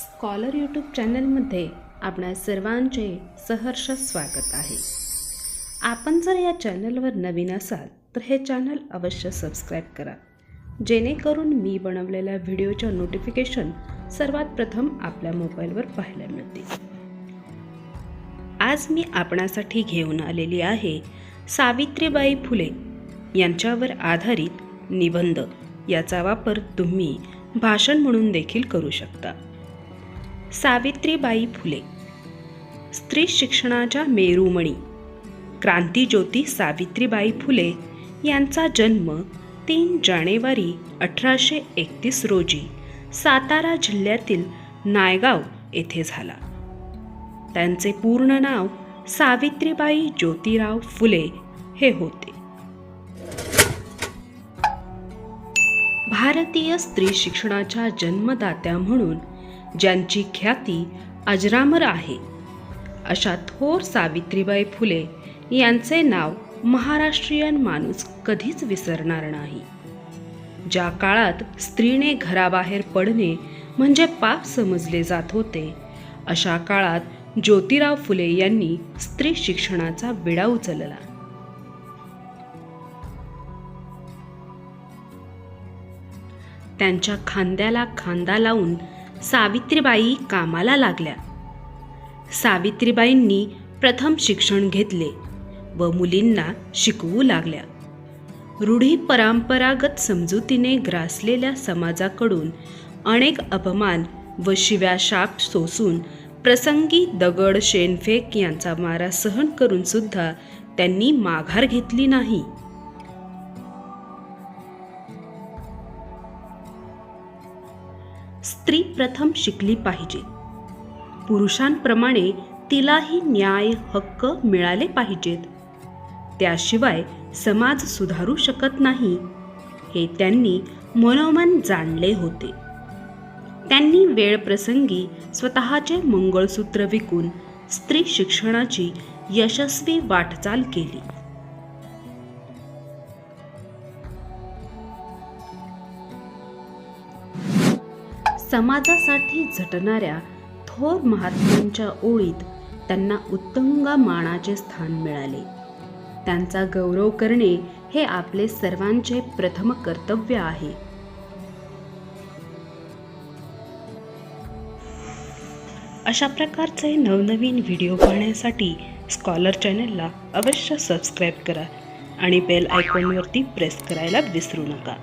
Scholar YouTube चॅनलमध्ये आपणा सर्वांचे सहर्ष स्वागत आहे. आपण जर या चॅनलवर नवीन असाल तर हे चॅनल अवश्य सबस्क्राईब करा. जेणेकरून मी बनवलेल्या व्हिडिओच्या नोटिफिकेशन सर्वात प्रथम आपल्या मोबाईलवर पाहायला मिळतील. आज मी आपणासाठी घेऊन आलेली आहे सावित्रीबाई फुले यांच्यावर आधारित निबंध. याचा वापर तुम्ही भाषण म्हणून देखील करू शकता. सावित्रीबाई फुले. स्त्री शिक्षणाच्या मेरुमणी. क्रांतीज्योती सावित्रीबाई फुले यांचा जन्म तीन जानेवारी अठराशे एकतीस रोजी सातारा जिल्ह्यातील नायगाव येथे झाला. त्यांचे पूर्ण नाव सावित्रीबाई ज्योतिराव फुले हे होते. भारतीय स्त्री शिक्षणाच्या जन्मदात्या म्हणून ज्यांची ख्याती अजरामर आहे. अशा थोर सावित्रीबाई फुले यांचे नाव महाराष्ट्रीयन माणूस कधीच विसरणार नाही. ज्या काळात स्त्रीने घराबाहेर पडणे म्हणजे पाप समजले जात होते अशा काळात ज्योतिराव फुले यांनी स्त्री शिक्षणाचा विडा उचलला. त्यांच्या खांद्याला खांदा लावून सावित्रीबाई कामाला लागल्या. सावित्रीबाईंनी प्रथम शिक्षण घेतले व मुलींना शिकवू लागल्या. रूढी परंपरागत समजुतीने ग्रासलेल्या समाजाकडून अनेक अपमान व शिव्याशाप सोसून प्रसंगी दगड शेणफेक यांचा मारा सहन करूनसुद्धा त्यांनी माघार घेतली नाही. स्त्री प्रथम शिकली पाहिजे. पुरुषांप्रमाणे तिलाही न्याय हक्क मिळाले पाहिजेत. त्याशिवाय समाज सुधारू शकत नाही हे त्यांनी मनोमन जाणले होते. त्यांनी वेळ प्रसंगी स्वतःचे मंगळसूत्र विकून स्त्री शिक्षणाची यशस्वी वाटचाल केली. समाजासाठी झटणाऱ्या थोर महात्म्यांच्या ओळीत त्यांना उत्तुंग मानाचे स्थान मिळाले. त्यांचा गौरव करणे हे आपले सर्वांचे प्रथम कर्तव्य आहे. अशा प्रकारचे नवनवीन व्हिडिओ पाहण्यासाठी स्कॉलर चॅनलला अवश्य सबस्क्राईब करा आणि बेल आयकॉनवरती प्रेस करायला विसरू नका.